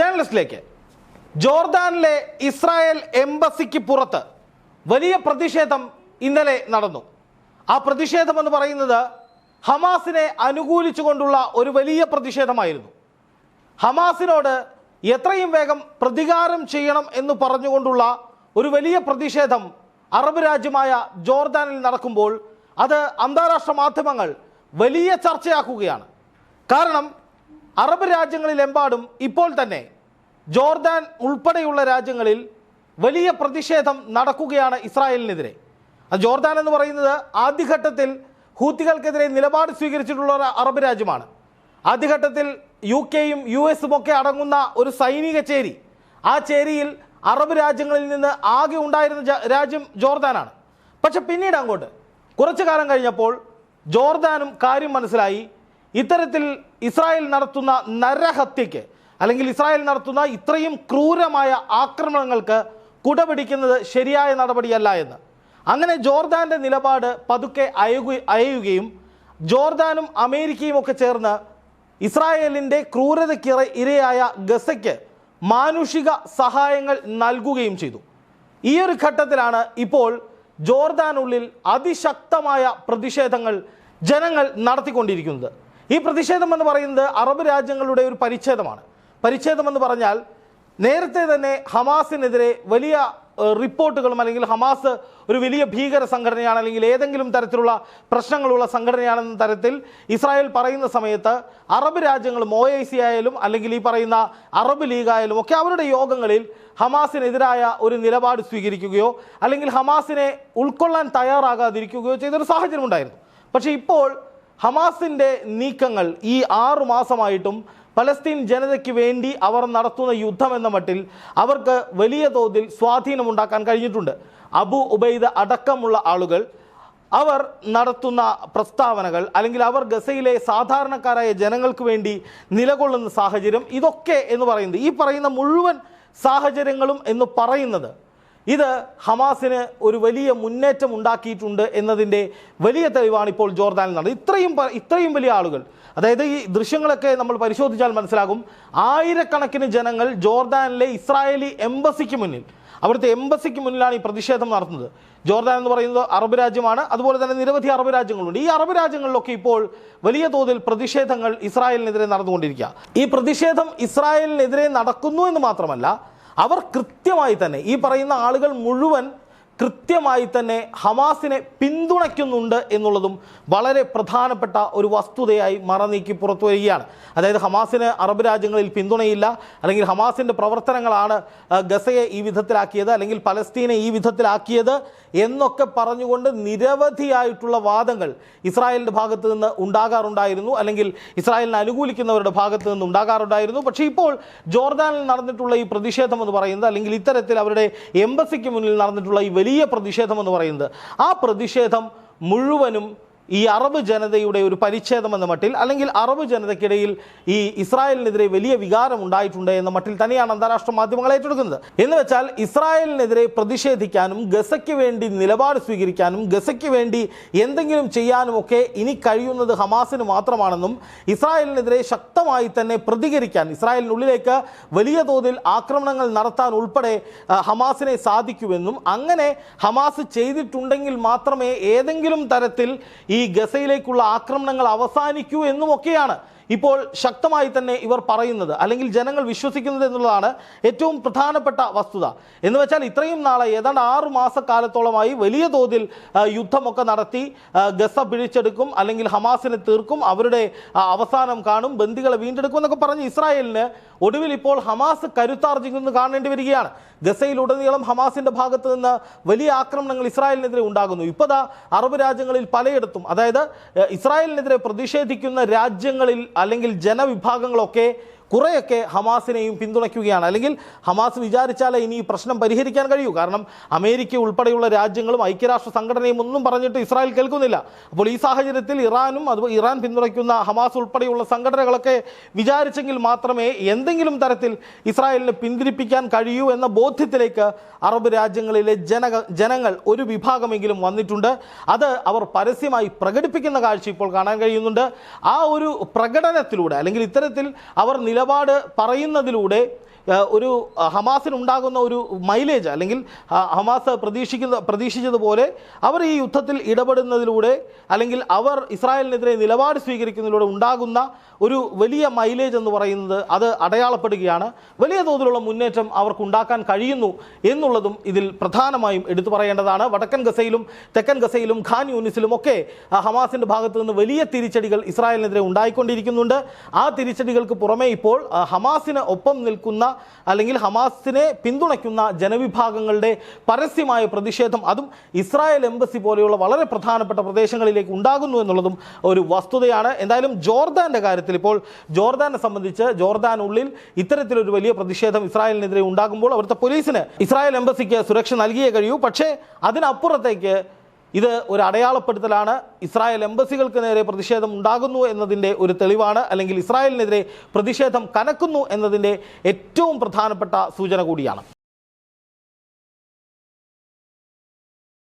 ജേർണലിസ്റ്റിലേക്ക് ജോർദാനിലെ Israel എംബസിക്ക് പുറത്ത് വലിയ പ്രതിഷേധം ഇന്നലെ നടന്നു. ആ പ്രതിഷേധം എന്ന് പറയുന്നത് ഹമാസിനെ അനുകൂലിച്ചുകൊണ്ടുള്ള ഒരു വലിയ പ്രതിഷേധമായിരുന്നു. ഹമാസിനോട് എത്രയും വേഗം പ്രതികാരം ചെയ്യണം എന്ന് പറഞ്ഞുകൊണ്ടുള്ള ഒരു വലിയ പ്രതിഷേധം അറബ് രാജ്യമായ ജോർദാനിൽ നടക്കുമ്പോൾ അത് അന്താരാഷ്ട്ര മാധ്യമങ്ങൾ വലിയ ചർച്ചയാക്കുകയാണ്. കാരണം അറബ് രാജ്യങ്ങളിലെമ്പാടും ഇപ്പോൾ തന്നെ ജോർദാൻ ഉൾപ്പെടെയുള്ള രാജ്യങ്ങളിൽ വലിയ പ്രതിഷേധം നടക്കുകയാണ് ഇസ്രായേലിനെതിരെ. അത് ജോർദാൻ എന്ന് പറയുന്നത് ആദ്യഘട്ടത്തിൽ ഹൂത്തികൾക്കെതിരെ നിലപാട് സ്വീകരിച്ചിട്ടുള്ള ഒരു അറബ് രാജ്യമാണ്. ആദ്യഘട്ടത്തിൽ യു കെയും യു എസും ഒക്കെ അടങ്ങുന്ന ഒരു സൈനിക ചേരി. ആ ചേരിയിൽ അറബ് രാജ്യങ്ങളിൽ നിന്ന് ആകെ ഉണ്ടായിരുന്ന രാജ്യം ജോർദാനാണ്. പക്ഷെ പിന്നീട് അങ്ങോട്ട് കുറച്ചു കാലം കഴിഞ്ഞപ്പോൾ ജോർദാനും കാര്യം മനസ്സിലായി. ഇത്തരത്തിൽ ഇസ്രായേൽ നടത്തുന്ന നരഹത്യയ്ക്ക് അല്ലെങ്കിൽ ഇസ്രായേൽ നടത്തുന്ന ഇത്രയും ക്രൂരമായ ആക്രമണങ്ങൾക്ക് കുടപിടിക്കുന്നത് ശരിയായ നടപടിയല്ല എന്ന്. അങ്ങനെ ജോർദാന്റെ നിലപാട് പതുക്കെ അയകു അയയുകയും ജോർദാനും അമേരിക്കയും ഒക്കെ ചേർന്ന് ഇസ്രായേലിന്റെ ക്രൂരതയ്ക്ക് ഇരയായ ഗസയ്ക്ക് മാനുഷിക സഹായങ്ങൾ നൽകുകയും ചെയ്തു. ഈ ഒരു ഘട്ടത്തിലാണ് ഇപ്പോൾ ജോർദാനുള്ളിൽ അതിശക്തമായ പ്രതിഷേധങ്ങൾ ജനങ്ങൾ നടത്തിക്കൊണ്ടിരിക്കുന്നത്. ഈ പ്രതിഷേധം എന്ന് പറയുന്നത് അറബ് രാജ്യങ്ങളുടെ ഒരു പരിച്ഛേദമാണ്. പരിച്ഛേദം എന്ന് പറഞ്ഞാൽ നേരത്തെ തന്നെ ഹമാസിനെതിരെ വലിയ റിപ്പോർട്ടുകളും അല്ലെങ്കിൽ ഹമാസ് ഒരു വലിയ ഭീകര സംഘടനയാണ് അല്ലെങ്കിൽ ഏതെങ്കിലും തരത്തിലുള്ള പ്രശ്നങ്ങളുള്ള സംഘടനയാണെന്ന തരത്തിൽ ഇസ്രായേൽ പറയുന്ന സമയത്ത് അറബ് രാജ്യങ്ങളും ഒ ഐ സി ആയാലും അല്ലെങ്കിൽ ഈ പറയുന്ന അറബ് ലീഗ് ആയാലും ഒക്കെ അവരുടെ യോഗങ്ങളിൽ ഹമാസിനെതിരായ ഒരു നിലപാട് സ്വീകരിക്കുകയോ അല്ലെങ്കിൽ ഹമാസിനെ ഉൾക്കൊള്ളാൻ തയ്യാറാകാതിരിക്കുകയോ ചെയ്തൊരു സാഹചര്യം ഉണ്ടായിരുന്നു പക്ഷേ ഇപ്പോൾ ഹമാസിന്റെ നീക്കങ്ങൾ ഈ ആറു മാസമായിട്ടും പലസ്തീൻ ജനതയ്ക്ക് വേണ്ടി അവർ നടത്തുന്ന യുദ്ധം എന്ന മട്ടിൽ അവർക്ക് വലിയ തോതിൽ സ്വാധീനമുണ്ടാക്കാൻ കഴിഞ്ഞിട്ടുണ്ട്. അബു ഉബൈദ അടക്കമുള്ള ആളുകൾ അവർ നടത്തുന്ന പ്രസ്താവനകൾ അല്ലെങ്കിൽ അവർ ഗസയിലെ സാധാരണക്കാരായ ജനങ്ങൾക്ക് വേണ്ടി നിലകൊള്ളുന്ന സാഹചര്യം ഇതൊക്കെ എന്ന് പറയുന്നത്. ഈ പറയുന്ന മുഴുവൻ സാഹചര്യങ്ങളും എന്ന് പറയുന്നത് ഇത് ഹമാസിന് ഒരു വലിയ മുന്നേറ്റം ഉണ്ടാക്കിയിട്ടുണ്ട് എന്നതിന്റെ വലിയ തെളിവാണ് ഇപ്പോൾ ജോർദാനിൽ നടന്നത്. ഇത്രയും ഇത്രയും വലിയ ആളുകൾ അതായത് ഈ ദൃശ്യങ്ങളൊക്കെ നമ്മൾ പരിശോധിച്ചാൽ മനസ്സിലാകും ആയിരക്കണക്കിന് ജനങ്ങൾ ജോർദാനിലെ ഇസ്രായേലി എംബസിക്ക് മുന്നിൽ അവിടുത്തെ എംബസിക്ക് മുന്നിലാണ് ഈ പ്രതിഷേധം നടത്തുന്നത്. ജോർദാൻ എന്ന് പറയുന്നത് അറബ് രാജ്യമാണ് അതുപോലെ തന്നെ നിരവധി അറബ് രാജ്യങ്ങളുണ്ട്. ഈ അറബ് രാജ്യങ്ങളിലൊക്കെ ഇപ്പോൾ വലിയ തോതിൽ പ്രതിഷേധങ്ങൾ ഇസ്രായേലിനെതിരെ നടന്നുകൊണ്ടിരിക്കുക. ഈ പ്രതിഷേധം ഇസ്രായേലിനെതിരെ നടക്കുന്നു എന്ന് മാത്രമല്ല അവർ കൃത്യമായി തന്നെ ഈ പറയുന്ന ആളുകൾ മുഴുവൻ കൃത്യമായി തന്നെ ഹമാസിനെ പിന്തുണയ്ക്കുന്നുണ്ട് എന്നുള്ളതും വളരെ പ്രധാനപ്പെട്ട ഒരു വസ്തുതയായി മറനീക്കി പുറത്തു വരികയാണ്. അതായത് ഹമാസിന് അറബ് രാജ്യങ്ങളിൽ പിന്തുണയില്ല അല്ലെങ്കിൽ ഹമാസിന്റെ പ്രവർത്തനങ്ങളാണ് ഗസയെ ഈ വിധത്തിലാക്കിയത് അല്ലെങ്കിൽ പലസ്തീനെ ഈ വിധത്തിലാക്കിയത് എന്നൊക്കെ പറഞ്ഞുകൊണ്ട് നിരവധിയായിട്ടുള്ള വാദങ്ങൾ ഇസ്രായേലിന്റെ ഭാഗത്ത് നിന്ന് ഉണ്ടാകാറുണ്ടായിരുന്നു അല്ലെങ്കിൽ ഇസ്രായേലിനെ അനുകൂലിക്കുന്നവരുടെ ഭാഗത്ത് നിന്ന് ഉണ്ടാകാറുണ്ടായിരുന്നു. പക്ഷേ ഇപ്പോൾ ജോർദാനിൽ നടന്നിട്ടുള്ള ഈ പ്രതിഷേധം എന്ന് പറയുന്നത് അല്ലെങ്കിൽ ഇത്തരത്തിൽ അവരുടെ എംബസിക്ക് മുന്നിൽ നടന്നിട്ടുള്ള ഈ വലിയ പ്രതിഷേധം എന്ന് പറയുന്നത് ആ പ്രതിഷേധം മുഴുവനും ഈ അറബ് ജനതയുടെ ഒരു പരിച്ഛേദം എന്ന മട്ടിൽ അല്ലെങ്കിൽ അറബ് ജനതയ്ക്കിടയിൽ ഈ ഇസ്രായേലിനെതിരെ വലിയ വികാരം ഉണ്ടായിട്ടുണ്ട് എന്ന മട്ടിൽ തന്നെയാണ് അന്താരാഷ്ട്ര മാധ്യമങ്ങൾ ഏറ്റെടുക്കുന്നത്. എന്ന് വെച്ചാൽ ഇസ്രായേലിനെതിരെ പ്രതിഷേധിക്കാനും ഗസയ്ക്ക് വേണ്ടി നിലപാട് സ്വീകരിക്കാനും ഗസയ്ക്ക് വേണ്ടി എന്തെങ്കിലും ചെയ്യാനും ഒക്കെ ഇനി കഴിയുന്നത് ഹമാസിന് മാത്രമാണെന്നും ഇസ്രായേലിനെതിരെ ശക്തമായി തന്നെ പ്രതികരിക്കാൻ ഇസ്രായേലിനുള്ളിലേക്ക് വലിയ തോതിൽ ആക്രമണങ്ങൾ നടത്താൻ ഉൾപ്പെടെ ഹമാസിനെ സാധിക്കുമെന്നും അങ്ങനെ ഹമാസ് ചെയ്തിട്ടുണ്ടെങ്കിൽ മാത്രമേ ഏതെങ്കിലും തരത്തിൽ ഈ ഗസയിലേക്കുള്ള ആക്രമണങ്ങൾ അവസാനിക്കൂ എന്നുമൊക്കെയാണ് ഇപ്പോൾ ശക്തമായി തന്നെ ഇവർ പറയുന്നത് അല്ലെങ്കിൽ ജനങ്ങൾ വിശ്വസിക്കുന്നത് എന്നുള്ളതാണ് ഏറ്റവും പ്രധാനപ്പെട്ട വസ്തുത. എന്ന് വെച്ചാൽ ഇത്രയും നാളെ ഏതാണ്ട് ആറ് മാസക്കാലത്തോളമായി വലിയ തോതിൽ യുദ്ധമൊക്കെ നടത്തി ഗസ പിടിച്ചെടുക്കും അല്ലെങ്കിൽ ഹമാസിനെ തീർക്കും അവരുടെ അവസാനം കാണും ബന്ദികളെ വീണ്ടെടുക്കും എന്നൊക്കെ പറഞ്ഞ് ഇസ്രായേലിന് ഒടുവിൽ ഇപ്പോൾ ഹമാസ് കരുത്താർജിക്കുന്നത് കാണേണ്ടി വരികയാണ്. ഗസയിലുടനീളം ഹമാസിന്റെ ഭാഗത്ത് നിന്ന് വലിയ ആക്രമണങ്ങൾ ഇസ്രായേലിനെതിരെ ഉണ്ടാകുന്നു. ഇപ്പോൾ അറബ് രാജ്യങ്ങളിൽ പലയിടത്തും അതായത് ഇസ്രായേലിനെതിരെ പ്രതിഷേധിക്കുന്ന രാജ്യങ്ങളിൽ അല്ലെങ്കിൽ ജനവിഭാഗങ്ങളൊക്കെ കുറേയൊക്കെ ഹമാസിനെയും പിന്തുണയ്ക്കുകയാണ്. അല്ലെങ്കിൽ ഹമാസ് വിചാരിച്ചാലേ ഇനി ഈ പ്രശ്നം പരിഹരിക്കാൻ കഴിയൂ. കാരണം അമേരിക്ക ഉൾപ്പെടെയുള്ള രാജ്യങ്ങളും ഐക്യരാഷ്ട്ര സംഘടനയും ഒന്നും പറഞ്ഞിട്ട് ഇസ്രായേൽ കേൾക്കുന്നില്ല. അപ്പോൾ ഈ സാഹചര്യത്തിൽ ഇറാനും അതുപോലെ ഇറാൻ പിന്തുണയ്ക്കുന്ന ഹമാസ് ഉൾപ്പെടെയുള്ള സംഘടനകളൊക്കെ വിചാരിച്ചെങ്കിൽ മാത്രമേ എന്തെങ്കിലും തരത്തിൽ ഇസ്രായേലിനെ പിന്തിരിപ്പിക്കാൻ കഴിയൂ എന്ന ബോധ്യത്തിലേക്ക് അറബ് രാജ്യങ്ങളിലെ ജന ജനങ്ങൾ ഒരു വിഭാഗമെങ്കിലും വന്നിട്ടുണ്ട്. അത് അവർ പരസ്യമായി പ്രകടിപ്പിക്കുന്ന കാഴ്ച ഇപ്പോൾ കാണാൻ കഴിയുന്നുണ്ട്. ആ ഒരു പ്രകടനത്തിലൂടെ അല്ലെങ്കിൽ ഇത്തരത്തിൽ അവർ നില നിലപാട് പറയുന്നതിലൂടെ ഒരു ഹമാസിനുണ്ടാകുന്ന ഒരു മൈലേജ് അല്ലെങ്കിൽ ഹമാസ് പ്രതീക്ഷിക്കുന്ന പ്രതീക്ഷിച്ചതുപോലെ അവർ ഈ യുദ്ധത്തിൽ ഇടപെടുന്നതിലൂടെ അല്ലെങ്കിൽ അവർ ഇസ്രായേലിനെതിരെ നിലപാട് സ്വീകരിക്കുന്നതിലൂടെ ഉണ്ടാകുന്ന ഒരു വലിയ മൈലേജ് എന്ന് പറയുന്നത് അത് അടയാളപ്പെടുകയാണ്. വലിയ തോതിലുള്ള മുന്നേറ്റം അവർക്കുണ്ടാക്കാൻ കഴിയുന്നു എന്നുള്ളതും ഇതിൽ പ്രധാനമായും എടുത്തു പറയേണ്ടതാണ്. വടക്കൻ ഗസയിലും തെക്കൻ ഗസയിലും ഖാൻ യൂണിസിലും ഒക്കെ ഹമാസിന്റെ ഭാഗത്തു നിന്ന് വലിയ തിരിച്ചടികൾ ഇസ്രായേലിനെതിരെ ഉണ്ടായിക്കൊണ്ടിരിക്കുന്നുണ്ട്. ആ തിരിച്ചടികൾക്ക് പുറമെ ഇപ്പോൾ ആ, ഹമാസിന് ഒപ്പം നിൽക്കുന്ന അല്ലെങ്കിൽ ഹമാസിനെ പിന്തുണയ്ക്കുന്ന ജനവിഭാഗങ്ങളുടെ പരസ്യമായ പ്രതിഷേധം അതും ഇസ്രായേൽ എംബസി പോലെയുള്ള വളരെ പ്രധാനപ്പെട്ട പ്രദേശങ്ങളിലേക്ക് ഉണ്ടാകുന്നു എന്നുള്ളതും ഒരു വസ്തുതയാണ്. എന്തായാലും ജോർദാന്റെ കാര്യത്തിൽ ഇപ്പോൾ ജോർദാനെ സംബന്ധിച്ച് ജോർദാനുള്ളിൽ ഇത്തരത്തിലൊരു വലിയ പ്രതിഷേധം ഇസ്രായേലിനെതിരെ ഉണ്ടാകുമ്പോൾ അവിടുത്തെ പോലീസിന് ഇസ്രായേൽ എംബസിക്ക് സുരക്ഷ നൽകിയേ കഴിയൂ. പക്ഷേ അതിനപ്പുറത്തേക്ക് ഇത് ഒരു അടയാളപ്പെടുത്തലാണ്. ഇസ്രായേൽ എംബസികൾക്ക് നേരെ പ്രതിഷേധം ഉണ്ടാകുന്നു എന്നതിന്റെ ഒരു തെളിവാണ്. അല്ലെങ്കിൽ ഇസ്രായേലിനെതിരെ പ്രതിഷേധം കനക്കുന്നു എന്നതിന്റെ ഏറ്റവും പ്രധാനപ്പെട്ട സൂചന കൂടിയാണ്.